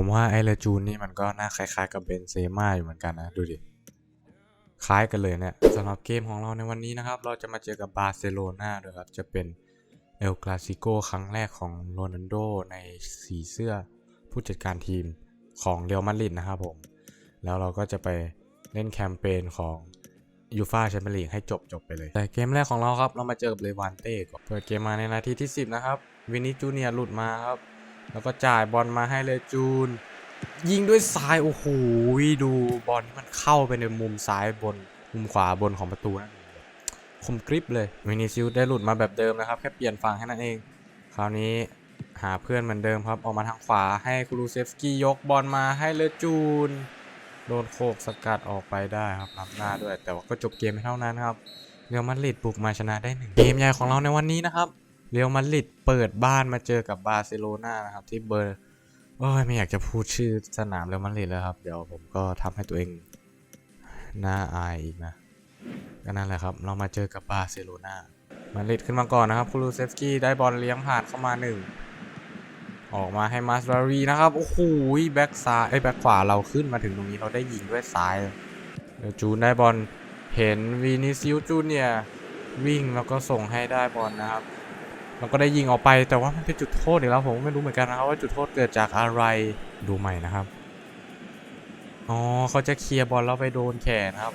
ผมว่าไอเลจูนนี่มันก็น่าคล้ายๆกับเบนเซม่าอยู่เหมือนกันนะดูดิ คล้ายกันเลยเนี่ยสำหรับเกมของเราในวันนี้นะครับ เราจะมาเจอกับบาร์เซโลนาด้วยครับ จะเป็นเอลคลาสิโกครั้งแรกของโรนัลโดในสีเสื้อผู้จัดการทีมของเรอัลมาดริดนะครับผม แล้วเราก็จะไปเล่นแคมเปญของยูฟาแชมเปี้ยนลีกให้จบจบไปเลย แต่เกมแรกของเราครับ เรามาเจอกับเลวานเต้ก่อนเปิดเกมมาในนาทีที่ 10 นะครับ วินิจูเนียหลุดมาครับ แล้วก็จ่ายบอลมาให้เลยจูน ยิงด้วยซ้ายโอ้โหดูบอลที่มันเข้าไปในมุมซ้ายบน มุมขวาบนของประตูนั่นคมกริบเลยวินิซิวได้หลุดมาแบบเดิมนะครับ แค่เปลี่ยนฝั่งแค่นั้นเอง คราวนี้หาเพื่อนเหมือนเดิมครับ ออกมาทางขวาให้คูรูเซฟสกี้ยกบอลมาให้เลจูน โดนโคกสกัดออกไปได้ครับนำหน้าด้วย แต่ว่าก็จบเกมไม่เท่านั้นครับ เรอัลมาดริดบุกมาชนะได้หนึ่งเกมใหญ่ของเราในวันนี้นะครับ เรอัลมาดริดเปิดบ้านมาเจอกับบาร์เซโลนานะครับ ที่เบอร์โอ้ยไม่อยากจะพูดชื่อสนามเรอัลมาดริดแล้วครับ เดี๋ยวผมก็ทำให้ตัวเองน่าอายอีกนะก็นั่นแหละครับ เรามาเจอกับบาร์เซโลนามาดริดขึ้นมาก่อนนะครับคูลูเซฟสกี้ได้บอลเลี้ยงผ่านเข้ามาหนึ่งออกมาให้มาสรารีนะครับ โอ้โหแบ็กซ้ายไอ้แบ็กขวาเราขึ้นมาถึงตรงนี้เราได้ยิงด้วยซ้ายเดี๋ยวจูนได้บอลเห็นวีนิซิลจูเนียวิ่งแล้วก็ส่งให้ได้บอลนะครับ แล้วก็ได้ยิงออกไปแต่ว่ามันเป็นจุดโทษอีกแล้วผมก็ไม่รู้เหมือนกันนะครับว่าจุดโทษเกิดจากอะไรดูใหม่นะครับอ๋อเขาจะเคลียร์บอลแล้วไปโดนแขนครับ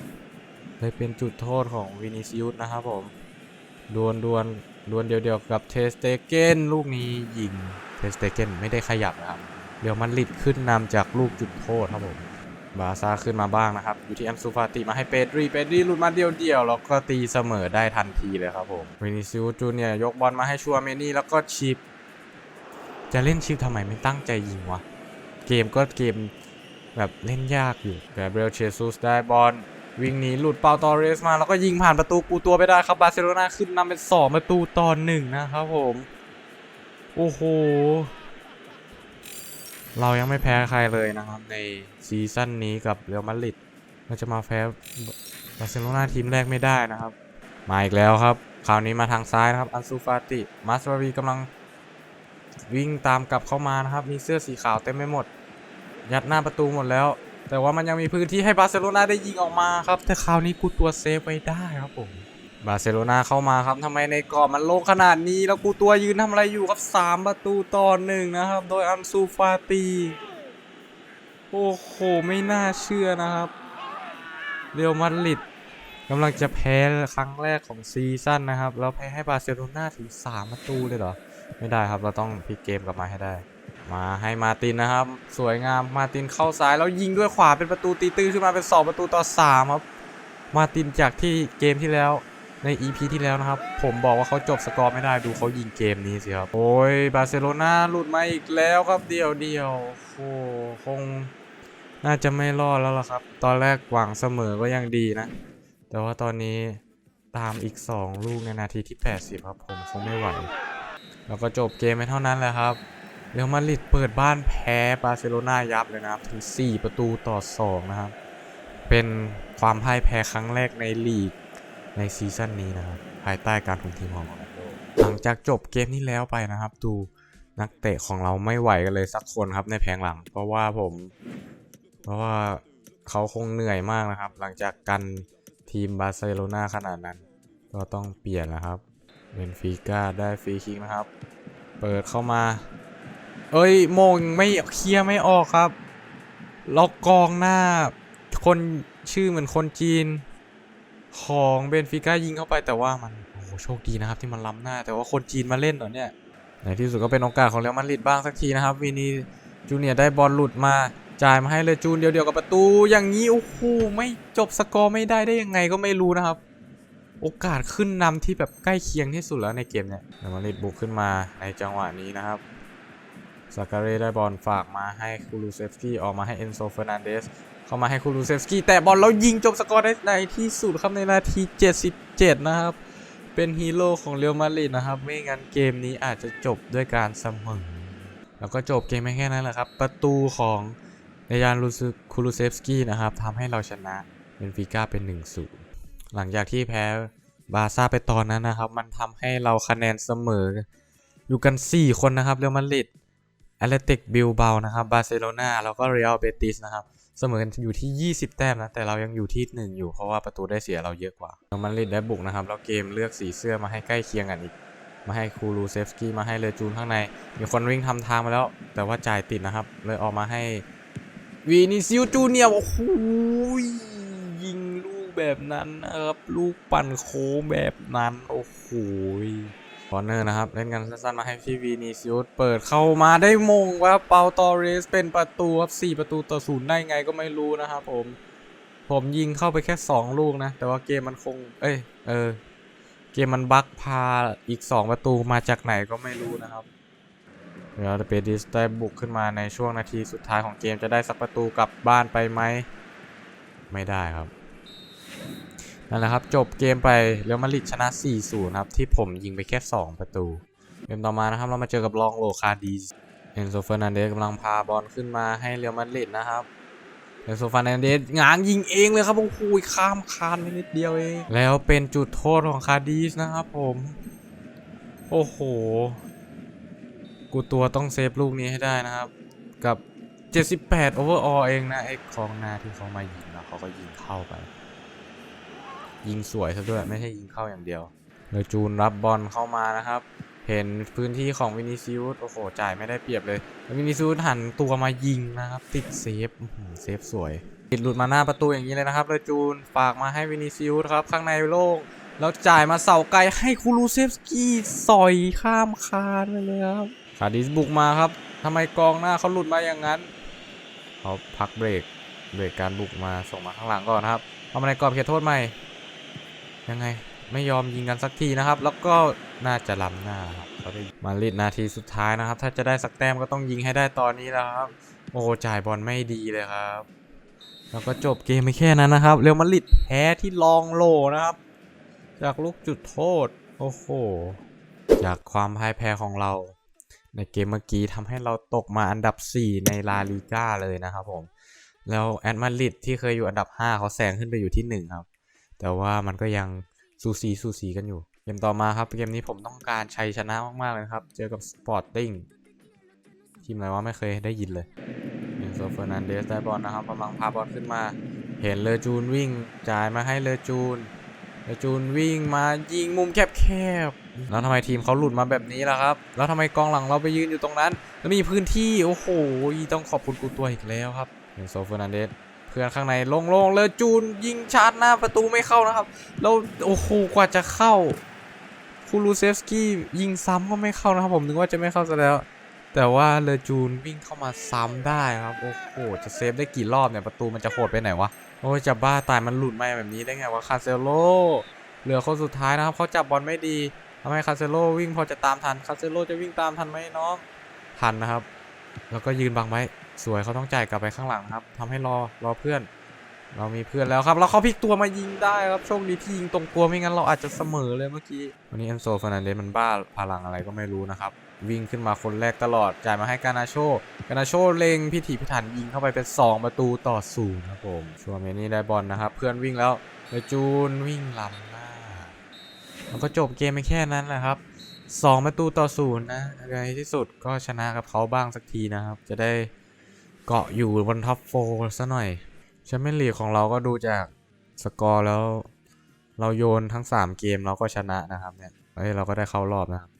เลยเป็นจุดโทษของวินิซิลนะครับผมดวลดวลดวลเดียวๆกับเทสเตเกนลูกนี้ยิงเทสเตเกนไม่ได้ขยับนะครับเดี๋ยวมันลิดขึ้นนำจากลูกจุดโทษครับผม บาซ่าขึ้นมาบ้างนะครับ อยู่ที่แอมซูฟาติมาให้เปดรีเปดรีหลุดมาเดียวเดียวๆแล้วก็ตีเสมอได้ทันทีเลยครับผมวินิซิวจูเนียยกบอลมาให้ชัวเมนี่แล้วก็ชิป จะเล่นชิปทำไมไม่ตั้งใจยิงวะ เกมก็เกมแบบเล่นยากอยู่แกเบรียลเชซูสได้บอลวิ่งหนีหลุดเปาตอเรสมาแล้วก็ยิงผ่านประตูกูตัวไปได้ครับบาร์เซโลนาขึ้นนำเป็นสองประตูต่อหนึ่งนะครับผม โอ้โห เรายังไม่แพ้ใครเลยนะครับ ในซีซั่นนี้กับเรอัลมาดริดเราจะมาแพ้บาร์เซโลนาทีมแรกไม่ได้นะครับ มาอีกแล้วครับ คราวนี้มาทางซ้ายนะครับ อันซูฟาติมาสราวีกำลังวิ่งตามกลับเข้ามานะครับ มีเสื้อสีขาวเต็มไปหมด ยัดหน้าประตูหมดแล้ว แต่ว่ามันยังมีพื้นที่ให้บาร์เซโลนาได้ยิงออกมาครับ แต่คราวนี้กูตัวเซฟไว้ได้ครับผม บาร์เซโลนาเข้ามาครับทำไมในกรอบมันโล่งขนาดนี้ แล้วกูตัวยืนทำอะไรอยู่ครับ 3 ประตูต่อหนึ่งนะครับ โดยอันซูฟาตี โอ้โห ไม่น่าเชื่อนะครับ เรอัลมาดริดกำลังจะแพ้ครั้งแรกของซีซั่นนะครับ แล้วแพ้ให้บาร์เซโลนาถึง 3 ประตูเลยเหรอ ไม่ได้ครับ เราต้องพลิกเกมกลับมาให้ได้ มาให้มาตินนะครับ สวยงามมาตินเข้าซ้ายแล้วยิงด้วยขวาเป็นประตูตีตื้นขึ้นมาเป็น 2 ประตูต่อ3ครับ มาตินจากที่เกมที่แล้ว ใน EP ที่แล้วนะครับ ผมบอกว่าเขาจบสกอร์ไม่ได้ดูเขายิงเกมนี้สิครับ โอ้ย บาร์เซโลนาหลุดมาอีกแล้วครับเดียวเดียวโอ้คงน่าจะไม่รอดแล้วล่ะครับ ตอนแรกหวังเสมอก็ยังดีนะ แต่ว่าตอนนี้ตามอีก 2 ลูกในนาทีที่ 80 ครับ ผมคงไม่ไหว แล้วก็จบเกมไปเท่านั้นแหละครับเรอัลมาดริดเปิดบ้านแพ้บาร์เซโลนายับเลยนะครับ ถึง 4 ประตูต่อ 2 นะครับ เป็นความพ่ายแพ้ครั้งแรกในลีก ในซีซั่นนี้นะครับภายใต้การคุมทีมของโรนัลโดหลังจากจบเกมนี้แล้วไปนะครับ ดูนักเตะของเราไม่ไหวกันเลยสักคนครับในแผงหลัง เพราะว่าผม เพราะว่าเขาคงเหนื่อยมากนะครับ หลังจากกันทีมบาร์เซโลนาขนาดนั้น ก็ต้องเปลี่ยนนะครับเบนฟิก้าได้ฟรีคิกนะครับ เปิดเข้ามา เอ้ยโมงไม่เคลียร์ไม่ออกครับ ล็อกกองหน้า คนชื่อเหมือนคนจีน ของเบนฟิก้ายิงเข้าไปแต่ว่ามันโอ้โหโชคดีนะครับที่มันล้ำหน้า แต่ว่าคนจีนมาเล่นเหรอเนี่ยในที่สุดก็เป็นโอกาสของเรอัลมาดริดบ้างสักทีนะครับวีนีจูเนียได้บอลหลุดมาจ่ายมาให้เลยจูนเดียวๆกับประตูอย่างนี้โอ้โหไม่จบสกอร์ไม่ได้ได้ยังไงก็ไม่รู้นะครับ โอกาสขึ้นนำที่แบบใกล้เคียงที่สุดแล้วในเกมเนี่ยเรอัลมาดริดบุกขึ้นมาในจังหวะนี้นะครับซาการเรได้บอลฝากมาให้คูลูเซฟสกี้ออกมาให้เอนโซเฟอร์นันเดส เข้ามาให้คูลูเซฟสกี้แต่บอลแล้วยิงจบสกอร์ได้ในที่สุดครับในนาที 77 นะครับ เป็นฮีโร่ของเรอัลมาดริดนะครับ ไม่งั้นเกมนี้อาจจะจบด้วยการเสมอแล้วก็จบเกมไม่แค่นั้นแหละครับ ประตูของเนยานลูซคูลูเซฟสกี้นะครับทำให้เราชนะเบนฟิก้าเป็น 1-0 หลังจากที่แพ้บาร์ซ่าไปตอนนั้นนะครับ มันทำให้เราคะแนนเสมอ อยู่กัน 4 คนนะครับเรอัลมาดริดแอตเลติกบิลเบานะครับบาร์เซโลนาแล้วก็เรอัลเบติสนะครับ เสมอกันอยู่ที่ 20 แต้มนะ แต่เรายังอยู่ที่ 1 อยู่เพราะว่าประตูได้เสียเราเยอะกว่าเรอัลมาดริดได้บุกนะครับแล้วเกมเลือกสีเสื้อมาให้ใกล้เคียงกันอีก มาให้คูรูเซฟสกี้มาให้เลจูนข้างใน มีคนวิ่งทำทางมาแล้ว แต่ว่าจ่ายติดนะครับ เลยออกมาให้วีนิซิลจูเนียโอ้โหยิงลูกแบบนั้นนะครับลูกปั่นโค้งแบบนั้นโอ้โห อร์เนอร์นะครับ เล่นกันสั้นๆมาให้พี่วีนิซิลเปิดเข้ามาได้มงว่าเปาตอเรสเป็นประตูครับ4ประตูต่อศูนย์ได้ไงก็ไม่รู้นะครับผม ผมยิงเข้าไปแค่ 2 ลูกนะ แต่ว่าเกมมันคง เอ้ยเออ เกมมันบั๊กพาอีก 2 ประตูมาจากไหนก็ไม่รู้นะครับเดี๋ยวเปดิสได้บุกขึ้นมาในช่วงนาทีสุดท้ายของเกมจะได้สักประตูกลับบ้านไปไหมไม่ได้ครับ นั่นแหละครับจบเกมไปเรอัลมาดริดชนะ 4-0 ครับ ที่ผมยิงไปแค่ 2 ประตูเกมต่อมานะครับเรามาเจอกับลองโลคาดีสเอนโซเฟอร์นันเดสกำลังพาบอลขึ้นมาให้เรอัลมาดริดนะครับเอนโซฟาร์นันเดสง้างยิงเองเลยครับโอ้โหข้ามคานไปนิดเดียวเองแล้วเป็นจุดโทษของคาดีสนะครับผม โอ้โห กูตัวต้องเซฟลูกนี้ให้ได้นะครับ กับ 78โอเวอร์ออเองนะไอ้กองนาที่เขามายิงแล้วเขาก็ยิงเข้าไป ยิงสวยซะด้วยไม่ใช่ยิงเข้าอย่างเดียวเลยจูนรับบอลเข้ามานะครับ เห็นพื้นที่ของวินิซิอุสโอ้โหจ่ายไม่ได้เปรียบเลยลวินิซิอุสหันตัวมายิงนะครับ ติดเซฟเซฟสวยติดหลุดมาหน้าประตูอย่างนี้เลยนะครับเลยจูนฝากมาให้วินิซิอุสครับข้างในโล่งแล้วจ่ายมาเสาไกลให้คูรูเซฟสกี้สอยข้ามคานไปเลยครับคาดิสบุกมาครับทำไมกองหน้าเขาหลุดมาอย่างนั้นเขาพักเบรกเบรกการบุกมาส่งมาข้างหลังก่อนครับทำอะไรกรอบเขตโทษใหม่ ยังไงไม่ยอมยิงกันสักทีนะครับ แล้วก็น่าจะล้ำหน้าครับเขาได้มาลิดนาทีสุดท้ายนะครับ ถ้าจะได้สักแต้มก็ต้องยิงให้ได้ตอนนี้แล้วครับ โอ้จ่ายบอลไม่ดีเลยครับ แล้วก็จบเกมไปแค่นั้นนะครับ เรอัลมาดริดแพ้ที่ลองโลนะครับ จากลูกจุดโทษ โอ้โห จากความพ่ายแพ้ของเรา ในเกมเมื่อกี้ทำให้เราตกมาอันดับ 4 ในลาลิก้าเลยนะครับผม แล้วแอตมาดริดที่เคยอยู่อันดับ 5 เขาแซงขึ้นไปอยู่ที่ 1 ครับ แต่ว่ามันก็ยังสูสีสูสีกันอยู่ เกมต่อมาครับ เกมนี้ผมต้องการชัยชนะมาก ๆ เลยครับ เจอกับสปอร์ติ้งทีมอะไรวะไม่เคยได้ยินเลยเอนโซเฟอร์นันเดสได้บอลนะครับกำลังพาบอลขึ้นมา เห็นเลอจูนวิ่งจ่ายมาให้เลอจูนเลอจูนวิ่งมายิงมุมแคบๆแล้วทำไมทีมเขาหลุดมาแบบนี้ล่ะครับ แล้วทำไมกองหลังเราไปยืนอยู่ตรงนั้น แล้วมีพื้นที่โอ้โหต้องขอบคุณกูตัวอีกแล้วครับเอนโซเฟอร์นันเดส พื่อนข้างในโล่งๆเลยจูนยิงชาร์จหน้าประตูไม่เข้านะครับแล้วโอ้โหกว่าจะเข้าคูรูเซฟสกี้ยิงซ้ำก็ไม่เข้านะครับผมนึกว่าจะไม่เข้าซะแล้ว แต่ว่าเลจูนวิ่งเข้ามาซ้ำได้ครับโอ้โหจะเซฟได้กี่รอบเนี่ยประตูมันจะโหดไปไหนวะโอ้ยจะบ้าตายมันหลุดมาแบบนี้ได้ไงวะคาเซโลเหลือคนสุดท้ายนะครับเขาจับบอลไม่ดีทำให้คาเซโลวิ่งพอจะตามทันคาเซโลจะวิ่งตามทันไหมน้องทันนะครับ แล้วก็ยืนบังไว้ สวยเขาต้องจ่ายกลับไปข้างหลังครับทำให้รอรอเพื่อน เรามีเพื่อนแล้วครับ แล้วเขาพลิกตัวมายิงได้ครับโชคดีที่ยิงตรงตัวไม่งั้นเราอาจจะเสมอเลยเมื่อกี้วันนี้เอนโซฟานันเดสมันบ้าพลังอะไรก็ไม่รู้นะครับ วิ่งขึ้นมาคนแรกตลอดจ่ายมาให้กานาโชกานาโชเล็งพิถีพิถันยิงเข้าไปเป็น 2 ประตูต่อศูนย์ครับผมชัวเมนี่ได้บอลนะครับ เพื่อนวิ่งแล้วเลยจูนวิ่งลำหน้ามันก็จบเกมไปแค่นั้นแหละครับ2ประตูต่อศูนย์นะในที่สุดก็ชนะกับเขาบ้างสักทีนะครับ จะได้ เกาะอยู่บนท็อปโฟซะหน่อยแชมเปี้ยนลีกของเราก็ดูจากสกอร์แล้ว เราโยนทั้ง 3 เกมเราก็ชนะนะครับเนี่ยเฮ้ยเราก็ได้เข้ารอบนะครับ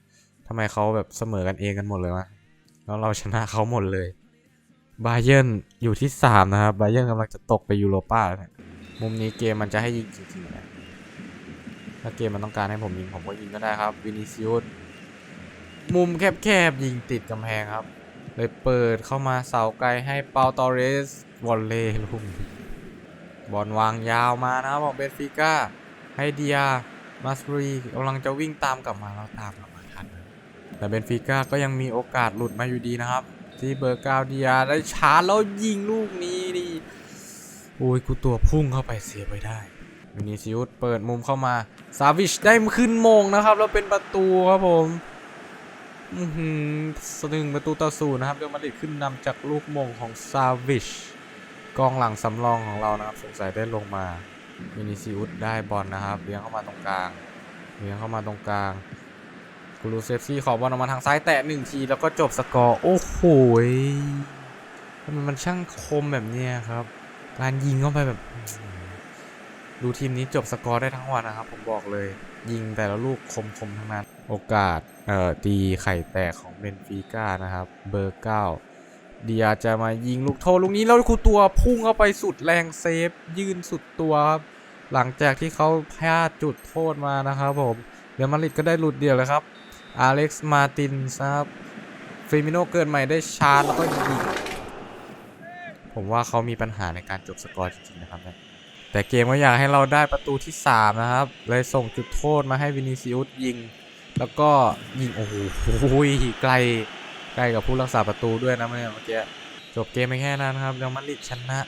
ทำไมเขาแบบเสมอกันเองกันหมดเลยวะแล้วเราชนะเขาหมดเลยบาเยิร์นอยู่ที่ 3 นะครับบาเยิร์นกำลังจะตกไปยูโรป้าแล้วเนี่ยมุมนี้เกมมันจะให้ยิงจริงๆนะถ้าเกมมันต้องการให้ผมยิงผมก็ยิงก็ได้ครับวินิซิอุสมุมแคบๆยิงติดกำแพงครับ เลยเปิดเข้ามาเสาไกลให้เปาตอเรสวอลเล่ลูกนี้บอลวางยาวมานะบองเบนฟิก้าให้เดียมาสรีกำลังจะวิ่งตามกลับมาแล้วตามกลับมาทัน แต่เบนฟิก้าก็ยังมีโอกาสหลุดมาอยู่ดีนะครับ ที่เบอร์กาเดียได้ชาร์จแล้วยิงลูกนี้ดิโอ้ยกูตัวพุ่งเข้าไปเสียไปได้วินิซิอุสเปิดมุมเข้ามาซาวิชได้ขึ้นมงนะครับ แล้วเป็นประตูครับผม สหนึ่งประตูต่อศูนย์นะครับเรอัลมาดริดขึ้นนำจากลูกมงของซาวิชกองหลังสำรองของเรานะครับสงสัยได้ลงมาวินิซิอุสได้บอลนะครับเลี้ยงเข้ามาตรงกลางเลี้ยงเข้ามาตรงกลางกูรูเซฟซี่ขอบอลออกมาทางซ้ายแตะหนึ่งทีแล้วก็จบสกอร์โอ้โหทำไมมันช่างคมแบบนี้ครับ การยิงเข้าไปแบบ ดูทีมนี้จบสกอร์ได้ทั้งวันนะครับ ผมบอกเลย ยิงแต่ละลูกคมคมๆทั้งนั้น โอกาสเอ่อตีไข่แตกของเบนฟิก้านะครับ เบอร์เก้าเดียจะมายิงลูกโทษลูกนี้แล้วคูตัวพุ่งเข้าไปสุดแรงเซฟ ยืนสุดตัวครับหลังจากที่เขาพลาดจุดโทษมานะครับผมเรอัลมาริดก็ได้หลุดเดียวเลยครับอาเล็กซ์มาตินครับเฟมิโนเกิดใหม่ได้ชาร์จแล้วก็ยิงผมว่าเขามีปัญหาในการจบสกอร์จริงๆนะครับเนี่ยแต่เกมก็อยากให้เราได้ประตูที่ 3 นะครับ เลยส่งจุดโทษมาให้วินิซิอุสยิง แล้วก็ยิงโอ้โหไกลใกล้กับผู้รักษาประตูด้วยนะเมื่อกี้จบเกมไปแค่นั้นครับเรอัลมาดริดชนะ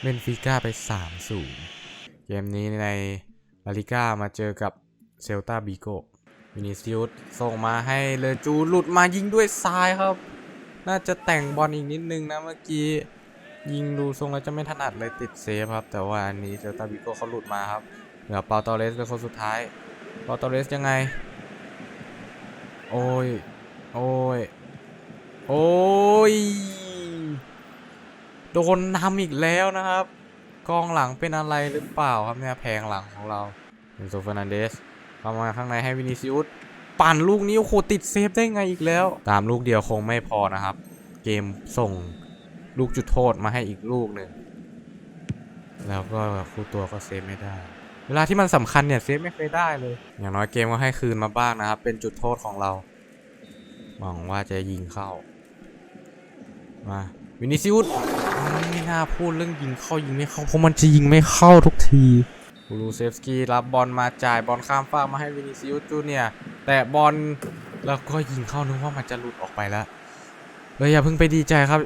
เบนฟิก้าไป3-0เกมนี้ในลาลิก้ามาเจอกับเซลตาบิโกวินิซิอุสส่งมาให้เลอจูหลุดมายิงด้วยซ้ายครับ น่าจะแต่งบอลอีกนิดนึงนะเมื่อกี้ยิงดูทรงแล้วจะไม่ถนัดเลยติดเซฟครับ แต่ว่าอันนี้เซลตาบิโกเขาหลุดมาครับเหลือเปาตอเรสเป็นคนสุดท้ายเปาตอเรสยังไง โอ้ย โอ้ย โอ้ย โดนนำอีกแล้วนะครับ กองหลังเป็นอะไรหรือเปล่าครับเนี่ยแพงหลังของเราเอนโซเฟอร์นันเดสเข้ามาข้างในให้วินิซิอุสปั่นลูกนี้โอ้โหติดเซฟได้ไงอีกแล้ว ตามลูกเดียวคงไม่พอนะครับ เกมส่งลูกจุดโทษมาให้อีกลูกหนึ่งแล้วก็คู่ตัวก็เซฟไม่ได้ เวลาที่มันสำคัญเนี่ยเซฟไม่เคยได้เลย อย่างน้อยเกมก็ให้คืนมาบ้างนะครับ เป็นจุดโทษของเรา หวังว่าจะยิงเข้า มาวินิซิอุสไม่น่าพูดเรื่องยิงเข้ายิงไม่เข้าเพราะมันจะยิงไม่เข้าทุกทีกูรูเซฟสกี้รับบอลมาจ่ายบอลข้ามฟากมาให้วินิซิอุสจูเนียแต่บอลแล้วก็ยิงเข้านึกว่ามันจะหลุดออกไปแล้วเลยอย่าเพิ่งไปดีใจครับ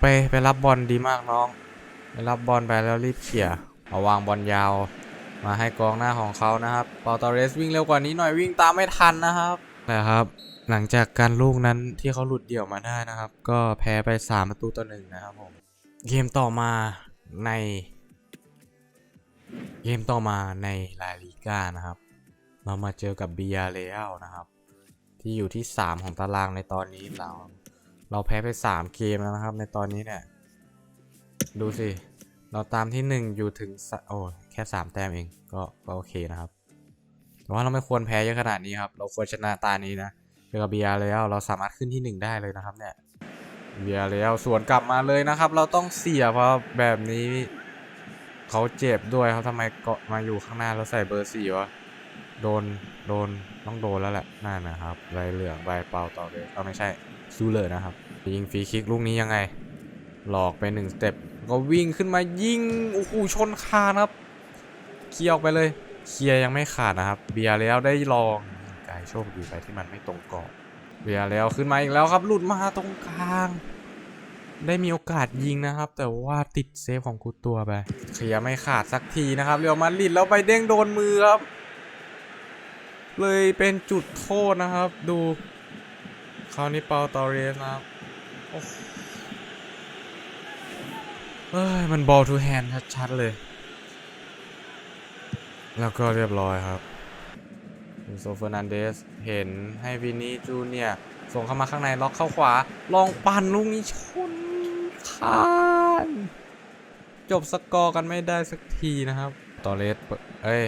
ไปไปรับบอลดีมากน้องไปรับบอลไปแล้วรีบเขี่ยเอาวางบอลยาว มาให้กองหน้าของเขานะครับปาตอเรสวิ่งเร็วกว่านี้หน่อยวิ่งตามไม่ทันนะครับนะครับหลังจากการลูกนั้นที่เขาหลุดเดี่ยวมาได้นะครับ ก็แพ้ไป 3 ประตูต่อหนึ่งนะครับผมเกมต่อมาใน เกมต่อมาในลาลิก้านะครับ เรามาเจอกับบียาเรอัลนะครับ ที่อยู่ที่ 3 ของตารางในตอนนี้เรา เราแพ้ไป 3 เกมแล้วนะครับ ในตอนนี้เนี่ย ดูสิ เราตามที่ 1 อยู่ถึงโอ้แค่ 3 แต้มเองก็ก็โอเคนะครับ แต่ว่าเราไม่ควรแพ้เยอะขนาดนี้ครับ เราควรชนะตานี้นะเจอกับบียาเรอัลเราสามารถขึ้นที่ 1 ได้เลยนะครับเนี่ยเบียร์แล้วสวนกลับมาเลยนะครับ เราต้องเสียเพราะแบบนี้เขาเจ็บด้วยเขาทำไมเกาะมาอยู่ข้างหน้าแล้วใส่เบอร์สี่วะโดนโดนต้องโดนแล้วแหละนั่นนะครับใบเหลืองใบเปล่าต่อเลยก็ไม่ใช่ซูเลอร์นะครับยิงฟรีคิกลูกนี้ยังไง หลอกไปหนึ่งสเต็ป ก็วิ่งขึ้นมายิงโอ้โหชนคานครับ เคลียร์ออกไปเลย เคลียร์ยังไม่ขาดนะครับ เบียร์แล้วได้ลองกายโชคดีไปที่มันไม่ตรงกรอบเบียร์แล้วขึ้นมาอีกแล้วครับ หลุดมาตรงกลาง ได้มีโอกาสยิงนะครับ แต่ว่าติดเซฟของกูตัวไป เคลียร์ไม่ขาดสักทีนะครับ เรียวมาดริดแล้วไปเด้งโดนมือครับ เลยเป็นจุดโทษนะครับ ดูคราวนี้เปาตอเรสนะครับ โอ้โห เอ้ย มันบอลทูแฮนชัดๆเลย แล้วก็เรียบร้อยครับโซเฟอร์นันเดส เห็นให้วินนี่จูเนียส่งเข้ามาข้างใน ล็อกเข้าขวา ลองปั่นลูกนี้ชนคานจบสกอร์กันไม่ได้สักทีนะครับ ตอเลสเปิดเอ้ย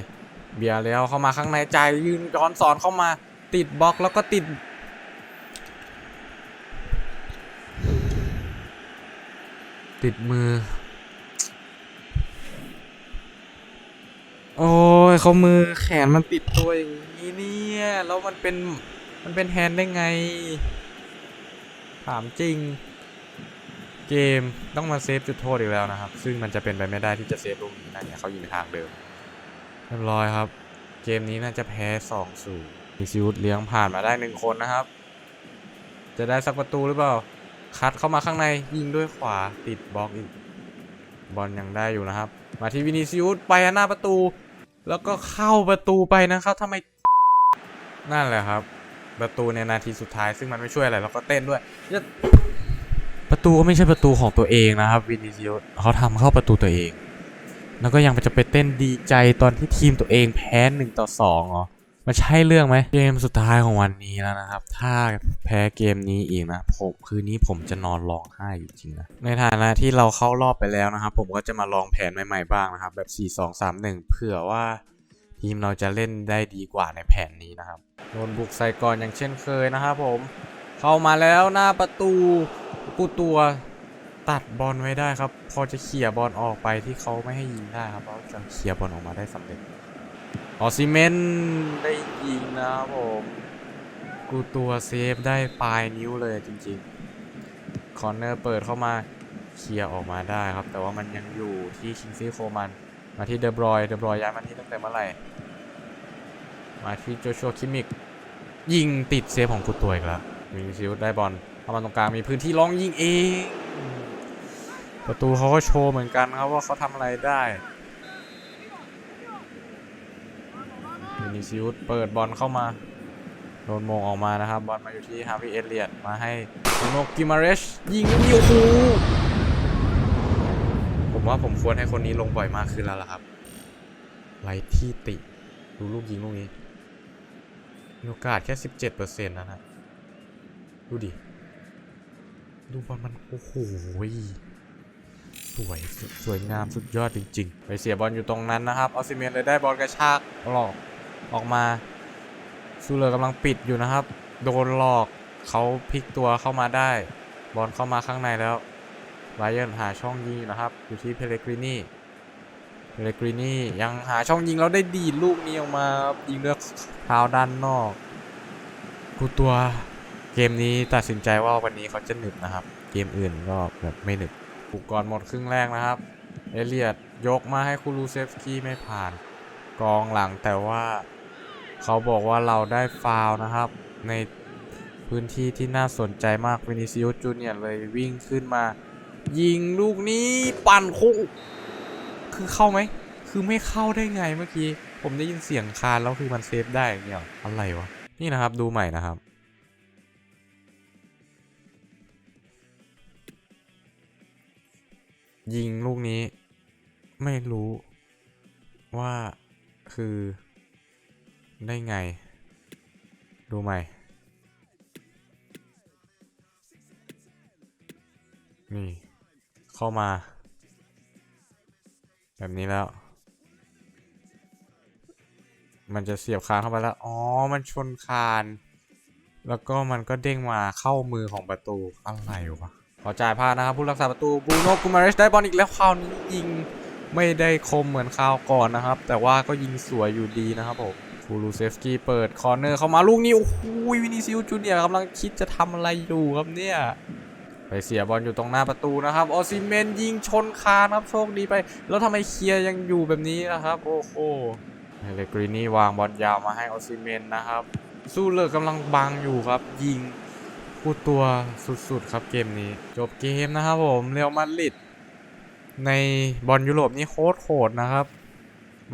เบียร์แล้วเข้ามาข้างในใจยยืนย้อนสอนเข้ามาติดบล็อกแล้วก็ติด ติดมือ โอ้ยเขามือแขนมันติดตัวอย่างนี้เนี่ย แล้วมันเป็น มันเป็นแฮนด์ได้ไง ถามจริง เกมต้องมาเซฟจุดโทษอีกแล้วนะครับ ซึ่งมันจะเป็นไปไม่ได้ที่จะเซฟลูกนี้นะเนี่ยเขายิงทางเดิม เรียบร้อยครับ เกมนี้น่าจะแพ้2สู่มิซิอุสเลี้ยงผ่านมาได้หนึ่งคนนะครับ จะได้สักประตูหรือเปล่า คัดเข้ามาข้างในยิงด้วยขวาติดบล็อกอีกบอลยังได้อยู่นะครับ มาที่วินิซิอุสไปหน้าประตู แล้วก็เข้าประตูไปนะครับทำไมนั่นแหละครับ ประตูในนาทีสุดท้ายซึ่งมันไม่ช่วยอะไรแล้วก็เต้นด้วย ประตูก็ไม่ใช่ประตูของตัวเองนะครับวินิซิอุสเขาทำเข้าประตูตัวเอง แล้วก็ยังจะไปเต้นดีใจตอนที่ทีมตัวเองแพ้หนึ่งต่อสองเหรอ มันใช่เรื่องไหมเกมสุดท้ายของวันนี้แล้วนะครับ ถ้าแพ้เกมนี้อีกนะผมคืนนี้ผมจะนอนร้องไห้จริงนะในฐานะที่เราเข้ารอบไปแล้วนะครับ ผมก็จะมาลองแผนใหม่ๆบ้างนะครับ แบบ 4 2 3 1 เผื่อว่าทีมเราจะเล่นได้ดีกว่าในแผนนี้นะครับโดนบุกใส่ก่อนอย่างเช่นเคยนะครับผมเข้ามาแล้วหน้าประตูกูตัวตัดบอลไว้ได้ครับ พอจะเขี่ยบอลออกไปที่เขาไม่ให้ยิงได้ครับเราจะเขี่ยบอลออกมาได้สำเร็จ ออซิเมนได้ยิงนะครับผม กูตัวเซฟได้ปลายนิ้วเลยจริงๆ คอนเนอร์เปิดเข้ามาเคลียร์ออกมาได้ครับ แต่ว่ามันยังอยู่ที่คิงซี่โคมัน มาที่เดบรอยเดบรอยย้ายมาที่ตั้งแต่เมื่อไหร่ มาที่โจชัวคิมิก ยิงติดเซฟของกูตัวอีกแล้ววินซิลได้บอลเข้ามาตรงกลางมีพื้นที่ลองยิงเอง ประตูเขาก็โชว์เหมือนกันครับว่าเขาทำอะไรได้ิซิอุสเปิดบอลเข้ามา โดนมงออกมานะครับ บอลมาอยู่ที่ฮาวิเอเลียตมาให้โนกิมาเรชยิงลูกนี้โอ้โหผมว่าผมควรให้คนนี้ลงบ่อยมากขึ้นแล้วล่ะครับไรที่ติ ดูลูกยิงลูกนี้มีโอกาสแค่ 17%นะนะดูดิ ดูบอลมัน โอ้โหสวยสุดสวยงามสุดยอดจริง ๆ ไปเสียบอลอยู่ตรงนั้นนะครับ ออซิเมนเลยได้บอลกระชากหลอก ออกมาซูเลอร์กำลังปิดอยู่นะครับ โดนหลอกเขาพลิกตัวเข้ามาได้ บอลเข้ามาข้างในแล้วไบเยร์หาช่องยิงนะครับ อยู่ที่เพเลกรินีเพเลกรินียังหาช่องยิงแล้วได้ดีดลูกนี้ออกมายิงด้วยเท้าด้านนอกกูตัวเกมนี้ตัดสินใจว่าวันนี้เขาจะหนึบนะครับ เกมอื่นก็แบบไม่หนึบบุกก่อนหมดครึ่งแรกนะครับ เอเลียดยกมาให้คูรูเซฟสกี้ไม่ผ่าน กองหลังแต่ว่า เขาบอกว่าเราได้ฟาวนะครับ ในพื้นที่ที่น่าสนใจมากวินิซิอุสจูเนียร์เลยวิ่งขึ้นมา ยิงลูกนี้ปั่นโค้งคือเข้าไหม คือไม่เข้าได้ไงเมื่อกี้ ผมได้ยินเสียงคานแล้วคือมันเซฟได้เงี้ยอะไรวะ นี่นะครับดูใหม่นะครับยิงลูกนี้ ไม่รู้ว่าคือ ได้ไง ดูใหม่ นี่ เข้ามา แบบนี้แล้ว มันจะเสียบคานเข้าไปแล้ว อ๋อ มันชนคาน แล้วก็มันก็เด้งมาเข้ามือของประตู อะไรวะ ขอจ่ายพลาดนะครับ ผู้รักษาประตูบูโนกุมาเรชได้บอลอีกแล้วคราวนี้ยิงไม่ได้คมเหมือนคราวก่อนนะครับ แต่ว่าก็ยิงสวยอยู่ดีนะครับผม คูรูเซฟสกี้เปิดคอร์เนอร์เข้ามาลูกนี้โอ้โหวินิซิลจูเนียร์กำลังคิดจะทำอะไรอยู่ครับเนี่ยไปเสียบอลอยู่ตรงหน้าประตูนะครับออซิเมนยิงชนคานครับโชคดีไป แล้วทำไมเคลียร์ยังอยู่แบบนี้นะครับโอ้โหเลกรีนี่วางบอลยาวมาให้ออซิเมนนะครับสู้เลิกกำลังบังอยู่ครับ ยิงพูดตัวสุดๆครับเกมนี้ จบเกมนะครับผมเรอัลมาดริดในบอลยุโรปนี่โคตรโหดนะครับ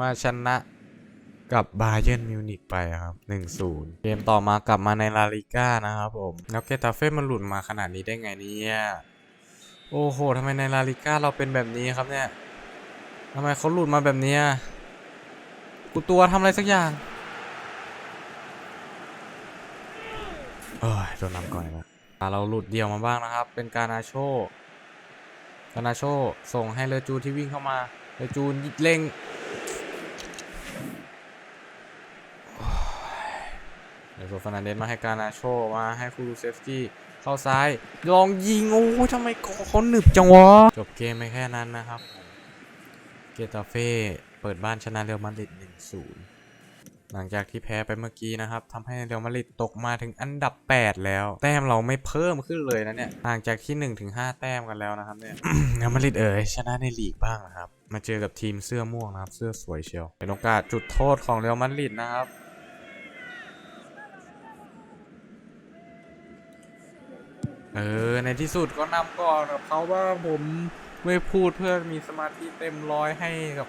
มาชนะ กับบาเยนมิวนิกไปครับ 1-0 เกมต่อมากลับมาในลาลิก้านะครับผม แล้วเกตาเฟ่มันหลุดมาขนาดนี้ได้ไงเนี่ยโอ้โหทำไมในลาลิก้าเราเป็นแบบนี้ครับเนี่ยทำไมเขาหลุดมาแบบนี้กูตัวทำอะไรสักอย่างเอ้ยโดนนำก่อนอีกแล้วอะเราหลุดเดี่ยวมาบ้างนะครับ เป็นการนาโชการนาโชส่งให้เลจูที่วิ่งเข้ามาเลจูเล็งโอ้ยเดี๋ยว โซฟานันเดนมาให้การนาโชมาให้คูรูเซฟสกี้เข้าซ้าย ลองยิง โอ้ทำไมเขาหนึบจังวะ จบเกมไปแค่นั้นนะครับ เกตาเฟ่เปิดบ้านชนะเรอัลมาดริด1-0 หลังจากที่แพ้ไปเมื่อกี้นะครับทำให้เรอัลมาดริดตกมาถึงอันดับ 8 แล้ว แต้มเราไม่เพิ่มขึ้นเลยนะเนี่ยห่างจากที่ 1 ถึง 5 แต้มกันแล้วนะครับเนี่ยเรอัลมาดริดเอ๋ยชนะในลีกบ้างนะครับ มาเจอกับทีมเสื้อม่วงนะครับ เสื้อสวยเชียว เป็นโอกาสจุดโทษของเรอัลมาดริดนะครับ เออ ในที่สุดก็นำก่อนกับเขาว่าผมไม่พูดเพื่อมีสมาธิเต็มร้อยให้กับ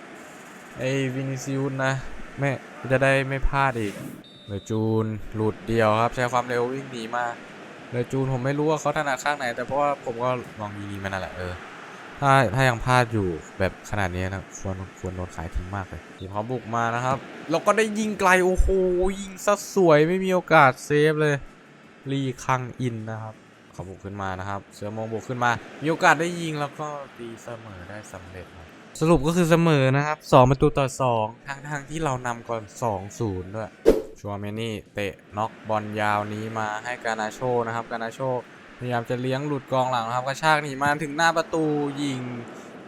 ไอ้วินิซิอุสนะไม่จะได้ไม่พลาดอีกเลยจูนหลุดเดียวครับ ใช้ความเร็ววิ่งหนีมาเลยจูนผมไม่รู้ว่าเขาถนัดข้างไหน แต่เพราะว่าผมก็ลองยิงมันนั่นแหละเออถ้าถ้ายังพลาดอยู่แบบขนาดนี้นะควรควรโดนขายทิ้งมากเลยทีมเขาบุกมานะครับเราก็ได้ยิงไกลโอ้โหยิงซะสวยไม่มีโอกาสเซฟเลยลีคังอินนะครับ เขาบุกขึ้นมานะครับ เสือโมงบุกขึ้นมา มีโอกาสได้ยิงแล้วก็ตีเสมอได้สำเร็จครับสรุปก็คือเสมอนะครับ2ประตูต่อ 2 ทางทางที่เรานำก่อน 2-0 ด้วย ชัวเมนี่เตะน็อกบอลยาวนี้มาให้กานาโชนะครับ กานาโชพยายามจะเลี้ยงหลุดกองหลังนะครับกระชากหนีมาถึงหน้าประตูยิง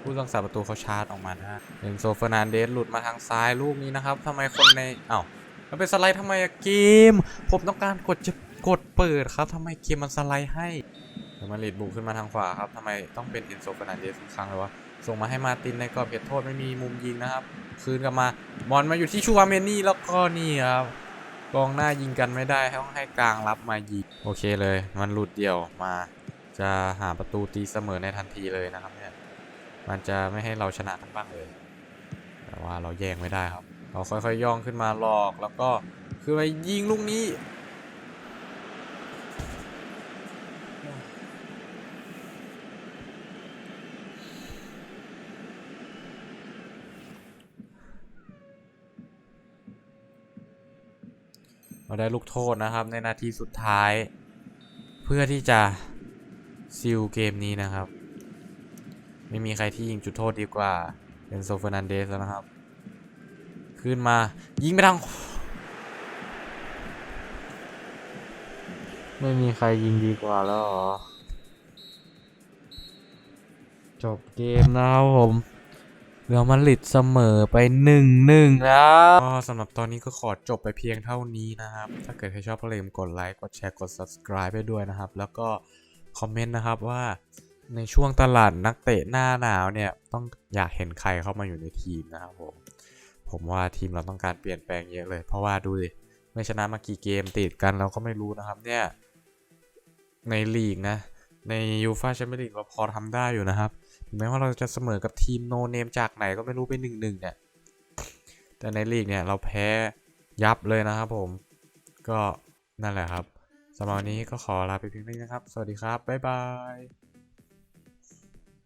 ผู้รักษาประตูเขาชาร์จออกมานะเอนโซเฟอร์นันเดสหลุดมาทางซ้ายลูกนี้นะครับทำไมคนในเอ้ามันเป็นสไลด์ทำไมอะเกม ผมต้องการกดจะ กดเปิดครับทำไมเกมมันสไลด์ให้เดยวมาริดบุกขึ้นมาทางขวาครับทำไมต้องเป็นเอนโซฟอร์นันเดสทุกครั้งเลยวะส่งมาให้มาตินในกรอบเขตโทษไม่มีมุมยิงนะครับ คืนกลับมาบอลมาอยู่ที่ชูวาเมนี่แล้วก็นี่ครับกองหน้ายิงกันไม่ได้ต้องให้กลางรับมายิงโอเคเลย มันหลุดเดี่ยวมา จะหาประตูตีเสมอในทันทีเลยนะครับเนี่ยมันจะไม่ให้เราชนะทั้งบ้างเลย แต่ว่าเราแย่งไม่ได้ครับ เราค่อยๆย่องขึ้นมาหลอกแล้วก็คือไปยิงลูกนี้ เราได้ลูกโทษนะครับในนาทีสุดท้าย เพื่อที่จะซิลเกมนี้นะครับ ไม่มีใครที่ยิงจุดโทษดีกว่าเป็นโซเฟอร์นันเดสแล้วนะครับ ขึ้นมายิงไปทางไม่มีใครยิงดีกว่าแล้วหรอ จบเกมนะครับผม เรือมาดริดเสมอไปหนึ่งหนึ่งแล้วก็สำหรับตอนนี้ก็ขอจบไปเพียงเท่านี้นะครับ ถ้าเกิดใครชอบก็อย่าลืมกดไลค์กดแชร์กด subscribe ไปด้วยนะครับ แล้วก็คอมเมนต์นะครับว่าในช่วงตลาดนักเตะหน้าหนาวเนี่ยต้องอยากเห็นใครเข้ามาอยู่ในทีมนะครับผมผมว่าทีมเราต้องการเปลี่ยนแปลงเยอะเลย เพราะว่าดูดิไม่ชนะมากี่เกมติดกันเราก็ไม่รู้นะครับเนี่ยในลีกนะ ในยูฟาแชมเปี้ยนลีกเราพอทำได้อยู่นะครับ แม้ว่าเราจะเสมอกับทีมโนเนมจากไหนก็ไม่รู้ไปหนึ่งหนึ่งเนี่ย แต่ในลีกเนี่ยเราแพ้ยับเลยนะครับผม ก็นั่นแหละครับสำหรับวันนี้ก็ขอลาไปเพียงเท่านี้นะครับ สวัสดีครับ บ๊ายบาย